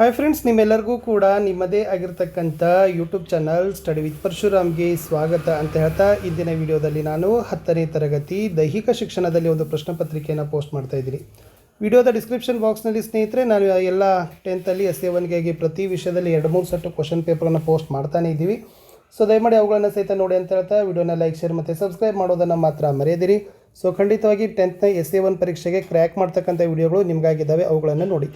Hi friends ನಿಮ್ಮೆಲ್ಲರಿಗೂ ಕೂಡ ನಿಮ್ಮದೇ ಆಗಿರ್ತಕ್ಕಂಥ ಯೂಟ್ಯೂಬ್ ಚಾನಲ್ ಸ್ಟಡಿ ವಿತ್ ಪರಶುರಾಮ್ಗೆ ಸ್ವಾಗತ ಅಂತ ಹೇಳ್ತಾ ಇಂದಿನ ವಿಡಿಯೋದಲ್ಲಿ ನಾನು ಹತ್ತನೇ ತರಗತಿ ದೈಹಿಕ ಶಿಕ್ಷಣದಲ್ಲಿ ಒಂದು ಪ್ರಶ್ನೆ ಪತ್ರಿಕೆಯನ್ನು ಪೋಸ್ಟ್ ಮಾಡ್ತಾ ಇದ್ದೀನಿ. ವಿಡಿಯೋದ ಡಿಸ್ಕ್ರಿಪ್ಷನ್ ಬಾಕ್ಸ್ನಲ್ಲಿ ಸ್ನೇಹಿತರೆ, ನಾನು ಎಲ್ಲ ಟೆಂತಲ್ಲಿ ಎಸ್ ಎ ಒನ್ಗಾಗಿ ಪ್ರತಿ ವಿಷಯದಲ್ಲಿ ಎರಡು ಮೂರು ಸಟ್ಟು ಕ್ವಶನ್ ಪೇಪರನ್ನು ಪೋಸ್ಟ್ ಮಾಡ್ತಾನೆ ಇದ್ದೀವಿ. ಸೊ ದಯಮಾಡಿ ಅವುಗಳನ್ನು ಸಹಿತ ನೋಡಿ ಅಂತ ಹೇಳ್ತಾ ವಿಡಿಯೋನ ಲೈಕ್ ಶೇರ್ ಮತ್ತು ಸಬ್ಸ್ಕ್ರೈಬ್ ಮಾಡೋದನ್ನು ಮಾತ್ರ ಮರೆಯದಿರಿ. ಸೊ ಖಂಡಿತವಾಗಿ ಟೆಂತ್ನ ಎಸ್ ಎ ಒನ್ ಪರೀಕ್ಷೆಗೆ ಕ್ರ್ಯಾಕ್ ಮಾಡ್ತಕ್ಕಂಥ ವಿಡಿಯೋಗಳು ನಿಮಗಾಗಿದ್ದಾವೆ, ಅವುಗಳನ್ನು ನೋಡಿ.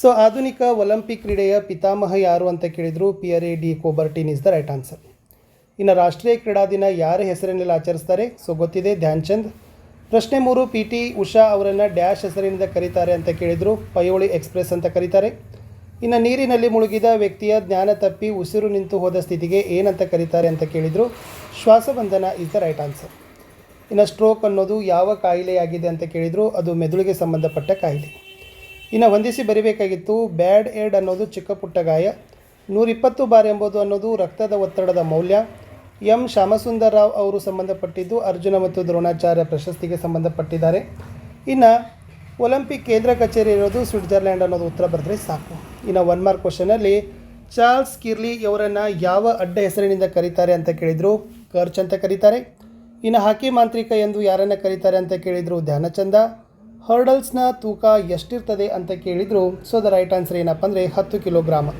ಸೊ ಆಧುನಿಕ ಒಲಿಂಪಿಕ್ ಕ್ರೀಡೆಯ ಪಿತಾಮಹ ಯಾರು ಅಂತ ಕೇಳಿದ್ರು Pierre de Coubertin is the right answer ಇನ್ನು ರಾಷ್ಟ್ರೀಯ ಕ್ರೀಡಾ ದಿನ ಯಾರ ಹೆಸರಿನಲ್ಲಿ ಆಚರಿಸ್ತಾರೆ? ಸೊ ಗೊತ್ತಿದೆ ಧ್ಯಾನ್ ಚಂದ್ ಪ್ರಶ್ನೆ ಮೂರು, ಪಿ ಟಿ ಉಷಾ ಅವರನ್ನು ಡ್ಯಾಶ್ ಹೆಸರಿನಿಂದ ಕರೀತಾರೆ ಅಂತ ಕೇಳಿದರು. ಪಯೋಳಿ ಎಕ್ಸ್ಪ್ರೆಸ್ ಅಂತ ಕರೀತಾರೆ. ಇನ್ನು ನೀರಿನಲ್ಲಿ ಮುಳುಗಿದ ವ್ಯಕ್ತಿಯ ಜ್ಞಾನ ತಪ್ಪಿ ಉಸಿರು ನಿಂತು ಹೋದ ಸ್ಥಿತಿಗೆ ಏನಂತ ಕರೀತಾರೆ ಅಂತ ಕೇಳಿದರು. ಶ್ವಾಸಬಂಧನ ಇಸ್ ದ ರೈಟ್ ಆನ್ಸರ್ ಇನ್ನು ಸ್ಟ್ರೋಕ್ ಅನ್ನೋದು ಯಾವ ಕಾಯಿಲೆಯಾಗಿದೆ ಅಂತ ಕೇಳಿದರು. ಅದು ಮೆದುಳಿಗೆ ಸಂಬಂಧಪಟ್ಟ ಕಾಯಿಲೆ. ಇನ್ನು ಹೊಂದಿಸಿ ಬರಿಬೇಕಾಗಿತ್ತು, ಬ್ಯಾಡ್ ಏಡ್ ಅನ್ನೋದು ಚಿಕ್ಕ ಪುಟ್ಟ ಗಾಯ, ನೂರಿಪ್ಪತ್ತು ಬಾರ್ ಎಂಬುದು ಅನ್ನೋದು ರಕ್ತದ ಒತ್ತಡದ ಮೌಲ್ಯ, ಎಂ ಶ್ಯಾಮಸುಂದರ್ ರಾವ್ ಅವರು ಸಂಬಂಧಪಟ್ಟಿದ್ದು ಅರ್ಜುನ ಮತ್ತು ದ್ರೋಣಾಚಾರ್ಯ ಪ್ರಶಸ್ತಿಗೆ ಸಂಬಂಧಪಟ್ಟಿದ್ದಾರೆ. ಇನ್ನು ಒಲಿಂಪಿಕ್ ಕೇಂದ್ರ ಕಚೇರಿ ಇರೋದು ಸ್ವಿಟ್ಜರ್ಲ್ಯಾಂಡ್ ಅನ್ನೋದು ಉತ್ತರ ಬರೆದ್ರೆ ಸಾಕು. ಇನ್ನು ಒನ್ ಮಾರ್ಕ್ ಕ್ವಶನಲ್ಲಿ ಚಾರ್ಲ್ಸ್ ಕಿರ್ಲಿ ಇವರನ್ನು ಯಾವ ಅಡ್ಡ ಹೆಸರಿನಿಂದ ಕರೀತಾರೆ ಅಂತ ಕೇಳಿದರು? ಕರ್ಚ್ ಅಂತ ಕರೀತಾರೆ. ಇನ್ನು ಹಾಕಿ ಮಾಂತ್ರಿಕ ಎಂದು ಯಾರನ್ನು ಕರೀತಾರೆ ಅಂತ ಕೇಳಿದರು? ಧ್ಯಾನಚಂದ. ಹರ್ಡಲ್ಸ್ನ ತೂಕ ಎಷ್ಟಿರ್ತದೆ ಅಂತ ಕೇಳಿದರು ಸೊ ದ ರೈಟ್ ಆನ್ಸರ್ ಏನಪ್ಪ ಅಂದರೆ ಹತ್ತು ಕಿಲೋಗ್ರಾಮ್.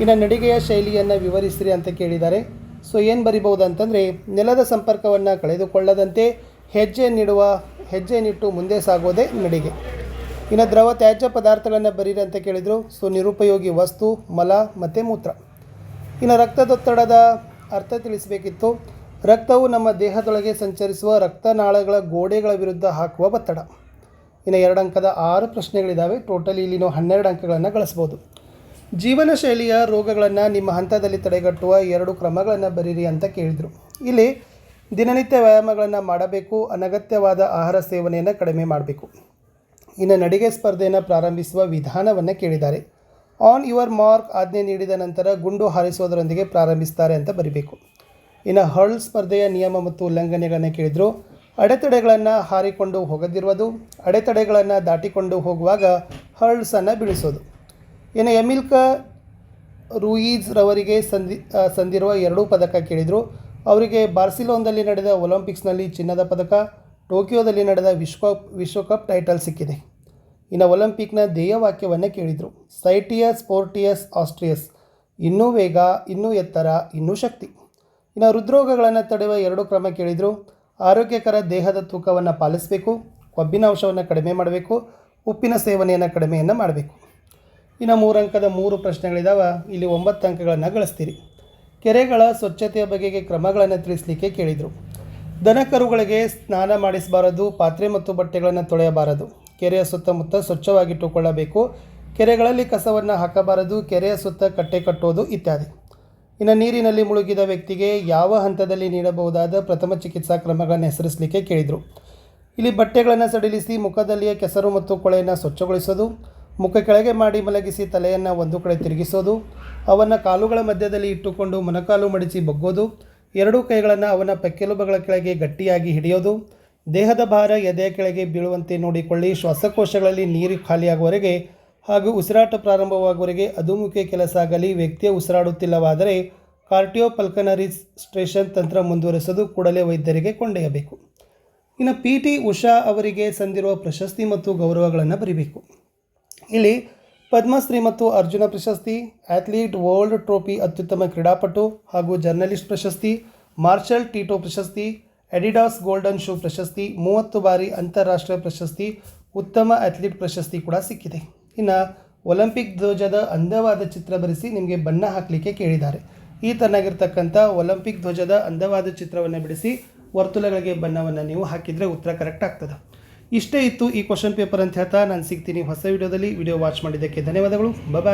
ಇನ್ನು ನಡಿಗೆಯ ಶೈಲಿಯನ್ನು ವಿವರಿಸಿರಿ ಅಂತ ಕೇಳಿದ್ದಾರೆ. ಸೊ ಏನು ಬರಿಬಹುದು ಅಂತಂದರೆ, ನೆಲದ ಸಂಪರ್ಕವನ್ನು ಕಳೆದುಕೊಳ್ಳದಂತೆ ಹೆಜ್ಜೆ ನೀಡುವ, ಹೆಜ್ಜೆ ನಿಟ್ಟು ಮುಂದೆ ಸಾಗೋದೇ ನಡಿಗೆ. ಇನ್ನು ದ್ರವ ತ್ಯಾಜ್ಯ ಪದಾರ್ಥಗಳನ್ನು ಬರೀರಿ ಅಂತ ಕೇಳಿದರು ಸೊ ನಿರುಪಯೋಗಿ ವಸ್ತು, ಮಲ ಮತ್ತು ಮೂತ್ರ. ಇನ್ನು ರಕ್ತದೊತ್ತಡದ ಅರ್ಥ ತಿಳಿಸಬೇಕಿತ್ತು. ರಕ್ತವು ನಮ್ಮ ದೇಹದೊಳಗೆ ಸಂಚರಿಸುವ ರಕ್ತನಾಳಗಳ ಗೋಡೆಗಳ ವಿರುದ್ಧ ಹಾಕುವ ಒತ್ತಡ. ಇನ್ನು ಎರಡು ಅಂಕದ ಆರು ಪ್ರಶ್ನೆಗಳಿದ್ದಾವೆ ಟೋಟಲಿ ಇಲ್ಲಿ ನಾವು ಹನ್ನೆರಡು ಅಂಕಗಳನ್ನು ಗಳಿಸ್ಬೋದು. ಜೀವನ ಶೈಲಿಯ ರೋಗಗಳನ್ನು ನಿಮ್ಮ ಹಂತದಲ್ಲಿ ತಡೆಗಟ್ಟುವ ಎರಡು ಕ್ರಮಗಳನ್ನು ಬರೀರಿ ಅಂತ ಕೇಳಿದರು. ಇಲ್ಲಿ ದಿನನಿತ್ಯ ವ್ಯಾಯಾಮಗಳನ್ನು ಮಾಡಬೇಕು, ಅನಗತ್ಯವಾದ ಆಹಾರ ಸೇವನೆಯನ್ನು ಕಡಿಮೆ ಮಾಡಬೇಕು. ಇನ್ನು ನಡಿಗೆ ಸ್ಪರ್ಧೆಯನ್ನು ಪ್ರಾರಂಭಿಸುವ ವಿಧಾನವನ್ನು ಕೇಳಿದ್ದಾರೆ. ಆನ್ ಯುವರ್ ಮಾರ್ಕ್ ಆಜ್ಞೆ ನೀಡಿದ ನಂತರ ಗುಂಡು ಹಾರಿಸುವುದರೊಂದಿಗೆ ಪ್ರಾರಂಭಿಸ್ತಾರೆ ಅಂತ ಬರಿಬೇಕು. ಇನ್ನು ಹರ್ಲ್ ಸ್ಪರ್ಧೆಯ ನಿಯಮ ಮತ್ತು ಉಲ್ಲಂಘನೆಗಳನ್ನು ಕೇಳಿದರು. ಅಡೆತಡೆಗಳನ್ನು ಹಾರಿಕೊಂಡು ಹೋಗದಿರುವುದು, ಅಡೆತಡೆಗಳನ್ನು ದಾಟಿಕೊಂಡು ಹೋಗುವಾಗ ಹರ್ಲ್ಸನ್ನು ಬೀಳಿಸೋದು. ಇನ್ನು ಎಮಿಲ್ಕ ರೂಯೀಜ್ ರವರಿಗೆ ಸಂದಿ ಸಂದಿರುವ ಎರಡೂ ಪದಕ ಕೇಳಿದರು. ಅವರಿಗೆ ಬಾರ್ಸಿಲೋನ್ದಲ್ಲಿ ನಡೆದ ಒಲಿಂಪಿಕ್ಸ್ನಲ್ಲಿ ಚಿನ್ನದ ಪದಕ, ಟೋಕಿಯೋದಲ್ಲಿ ನಡೆದ ವಿಶ್ವಕಪ್ ವಿಶ್ವಕಪ್ ಟೈಟಲ್ ಸಿಕ್ಕಿದೆ. ಇನ್ನು ಒಲಿಂಪಿಕ್ನ ಧ್ಯೇಯವಾಕ್ಯವನ್ನು ಕೇಳಿದರು. ಸೈಟಿಯಸ್ ಸ್ಪೋರ್ಟಿಯಸ್ ಆಸ್ಟ್ರಿಯಸ್, ಇನ್ನೂ ವೇಗ, ಇನ್ನೂ ಎತ್ತರ, ಇನ್ನೂ ಶಕ್ತಿ. ಇನ್ನು ಹೃದ್ರೋಗಗಳನ್ನು ತಡೆಯುವ ಎರಡು ಕ್ರಮ ಕೇಳಿದರು. ಆರೋಗ್ಯಕರ ದೇಹದ ತೂಕವನ್ನು ಪಾಲಿಸಬೇಕು, ಕೊಬ್ಬಿನ ಅಂಶವನ್ನು ಕಡಿಮೆ ಮಾಡಬೇಕು, ಉಪ್ಪಿನ ಸೇವನೆಯನ್ನು ಕಡಿಮೆಯನ್ನು ಮಾಡಬೇಕು. ಇನ್ನು ಮೂರು ಅಂಕದ ಮೂರು ಪ್ರಶ್ನೆಗಳಿದ್ದಾವೆ ಇಲ್ಲಿ ಒಂಬತ್ತು ಅಂಕಗಳನ್ನು ಗಳಿಸ್ತೀರಿ. ಕೆರೆಗಳ ಸ್ವಚ್ಛತೆಯ ಬಗೆಗೆ ಕ್ರಮಗಳನ್ನು ತಿಳಿಸಲಿಕ್ಕೆ ಕೇಳಿದರು. ದನ ಕರುಗಳಿಗೆ ಸ್ನಾನ ಮಾಡಿಸಬಾರದು, ಪಾತ್ರೆ ಮತ್ತು ಬಟ್ಟೆಗಳನ್ನು ತೊಳೆಯಬಾರದು. ಕೆರೆಯ ಸುತ್ತಮುತ್ತ ಸ್ವಚ್ಛವಾಗಿಟ್ಟುಕೊಳ್ಳಬೇಕು. ಕೆರೆಗಳಲ್ಲಿ ಕಸವನ್ನು ಹಾಕಬಾರದು, ಕೆರೆಯ ಸುತ್ತ ಕಟ್ಟೆ ಕಟ್ಟೋದು ಇತ್ಯಾದಿ. ಇನ್ನು ನೀರಿನಲ್ಲಿ ಮುಳುಗಿದ ವ್ಯಕ್ತಿಗೆ ಯಾವ ಹಂತದಲ್ಲಿ ನೀಡಬಹುದಾದ ಪ್ರಥಮ ಚಿಕಿತ್ಸಾ ಕ್ರಮಗಳನ್ನು ಹೆಸರಿಸಲಿಕ್ಕೆ ಕೇಳಿದರು. ಇಲ್ಲಿ ಬಟ್ಟೆಗಳನ್ನು ಸಡಿಲಿಸಿ ಮುಖದಲ್ಲಿಯ ಕೆಸರು ಮತ್ತು ಕೊಳೆಯನ್ನು ಸ್ವಚ್ಛಗೊಳಿಸೋದು, ಮುಖ ಕೆಳಗೆ ಮಾಡಿ ಮಲಗಿಸಿ ತಲೆಯನ್ನು ಒಂದು ಕಡೆ ತಿರುಗಿಸೋದು ಅವನ ಕಾಲುಗಳ ಮಧ್ಯದಲ್ಲಿ ಇಟ್ಟುಕೊಂಡು ಮೊಣಕಾಲು ಮಡಿಸಿ ಬಗ್ಗೋದು, ಎರಡೂ ಕೈಗಳನ್ನು ಅವನ ಪೆಕ್ಕೆಲುಬಗಳ ಕೆಳಗೆ ಗಟ್ಟಿಯಾಗಿ ಹಿಡಿಯೋದು, ದೇಹದ ಭಾರ ಎದೆಯ ಕೆಳಗೆ ಬೀಳುವಂತೆ ನೋಡಿಕೊಳ್ಳಿ, ಶ್ವಾಸಕೋಶಗಳಲ್ಲಿ ನೀರು ಖಾಲಿಯಾಗುವವರೆಗೆ ಹಾಗೂ ಉಸಿರಾಟ ಪ್ರಾರಂಭವಾಗುವವರೆಗೆ ಅಧುಮುಖಿ ಕೆಲಸ ಆಗಲಿ, ವ್ಯಕ್ತಿಯ ಉಸಿರಾಡುತ್ತಿಲ್ಲವಾದರೆ ಕಾರ್ಟಿಯೋ ಪಲ್ಕನರಿ ಸ್ಟ್ರೇಷನ್ ತಂತ್ರ ಮುಂದುವರೆಸಲು ಕೂಡಲೇ ವೈದ್ಯರಿಗೆ ಕೊಂಡೊಯ್ಯಬೇಕು. ಇನ್ನು ಪಿ ಟಿ ಉಷಾ ಅವರಿಗೆ ಸಂದಿರುವ ಪ್ರಶಸ್ತಿ ಮತ್ತು ಗೌರವಗಳನ್ನು ಬರೀಬೇಕು. ಇಲ್ಲಿ ಪದ್ಮಶ್ರೀ ಮತ್ತು ಅರ್ಜುನ ಪ್ರಶಸ್ತಿ ಅಥ್ಲೀಟ್ ವರ್ಲ್ಡ್ ಟ್ರೋಫಿ ಅತ್ಯುತ್ತಮ ಕ್ರೀಡಾಪಟು ಹಾಗೂ ಜರ್ನಲಿಸ್ಟ್ ಪ್ರಶಸ್ತಿ ಮಾರ್ಷಲ್ ಟೀಟೋ ಪ್ರಶಸ್ತಿ ಎಡಿಡಾಸ್ ಗೋಲ್ಡನ್ ಶೂ ಪ್ರಶಸ್ತಿ, ಮೂವತ್ತು ಬಾರಿ ಅಂತಾರಾಷ್ಟ್ರೀಯ ಪ್ರಶಸ್ತಿ, ಉತ್ತಮ ಅಥ್ಲೀಟ್ ಪ್ರಶಸ್ತಿ ಕೂಡ ಸಿಕ್ಕಿದೆ. ಇನ್ನು ಒಲಿಂಪಿಕ್ ಧ್ವಜದ ಅಂದವಾದ ಚಿತ್ರ ಬರೆಸಿ ನಿಮಗೆ ಬಣ್ಣ ಹಾಕಲಿಕ್ಕೆ ಕೇಳಿದ್ದಾರೆ. ಈ ತರನಾಗಿರ್ತಕ್ಕಂಥ ಒಲಿಂಪಿಕ್ ಧ್ವಜದ ಅಂದವಾದ ಚಿತ್ರವನ್ನು ಬಿಡಿಸಿ ವರ್ತುಲಗಳಿಗೆ ಬಣ್ಣವನ್ನು ನೀವು ಹಾಕಿದರೆ ಉತ್ತರ ಕರೆಕ್ಟ್ ಆಗ್ತದೆ. ಇಷ್ಟೇ ಇತ್ತು ಈ ಕ್ವಶನ್ ಪೇಪರ್ ಅಂತ ಹೇಳ್ತಾ ನಾನು ಸಿಗ್ತೀನಿ ಹೊಸ ವಿಡಿಯೋದಲ್ಲಿ. ವಿಡಿಯೋ ವಾಚ್ ಮಾಡಿದ್ದಕ್ಕೆ ಧನ್ಯವಾದಗಳು. ಬಾಯ್